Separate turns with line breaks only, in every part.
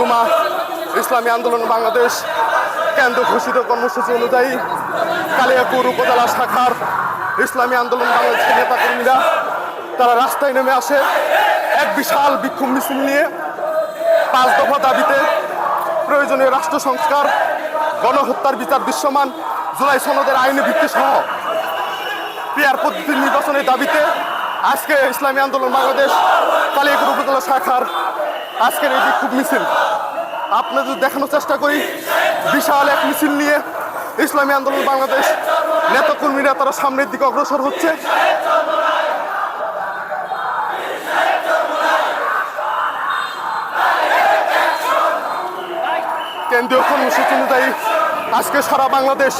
জুমা ইসলামী আন্দোলন বাংলাদেশ, কেন্দ্র ঘোষিত কর্মসূচি অনুযায়ী কালিয়াপুর উপজেলা শাখার ইসলামী আন্দোলন বাংলাদেশের নেতাকর্মীরা, তারা রাস্তায় নেমে আসে। এক বিশাল বিক্ষোভ মিছিল নিয়ে পাঁচ দফা দাবিতে প্রয়োজনীয় রাষ্ট্র সংস্কার, গণহত্যার বিচার দৃশ্যমান জুলাই সনদের আইনি ভিত্তি সহ পিয়ার পদ্ধতির নির্বাচনের দাবিতে আজকে ইসলামী আন্দোলন বাংলাদেশ কালিয়াপুর উপজেলা শাখার আজকের এই বিক্ষোভ মিছিল। আপনাদের দেখানোর চেষ্টা করি, বিশাল এক মিছিল নিয়ে ইসলামী আন্দোলন বাংলাদেশ নেতাকর্মীরা তারা সামনের দিকে অগ্রসর হচ্ছে। কেন্দ্রীয় কর্মসূচি অনুযায়ী আজকে সারা বাংলাদেশ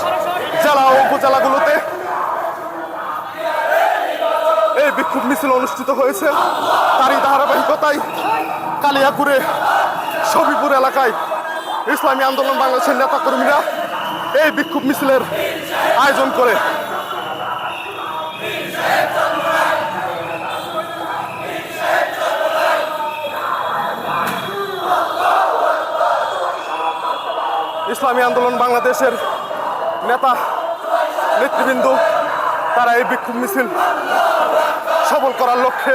জেলা ও উপজেলাগুলোতে এই বিক্ষোভ মিছিল অনুষ্ঠিত হয়েছে। তারই ধারাবাহিকতায় কালিয়াপুরে সবিপুর এলাকায় ইসলামী আন্দোলন বাংলাদেশের নেতাকর্মীরা এই বিক্ষোভ মিছিলের আয়োজন করে। ইসলামী আন্দোলন বাংলাদেশের নেতা, নেতৃবৃন্দ, তারা এই বিক্ষোভ মিছিল সফল করার লক্ষ্যে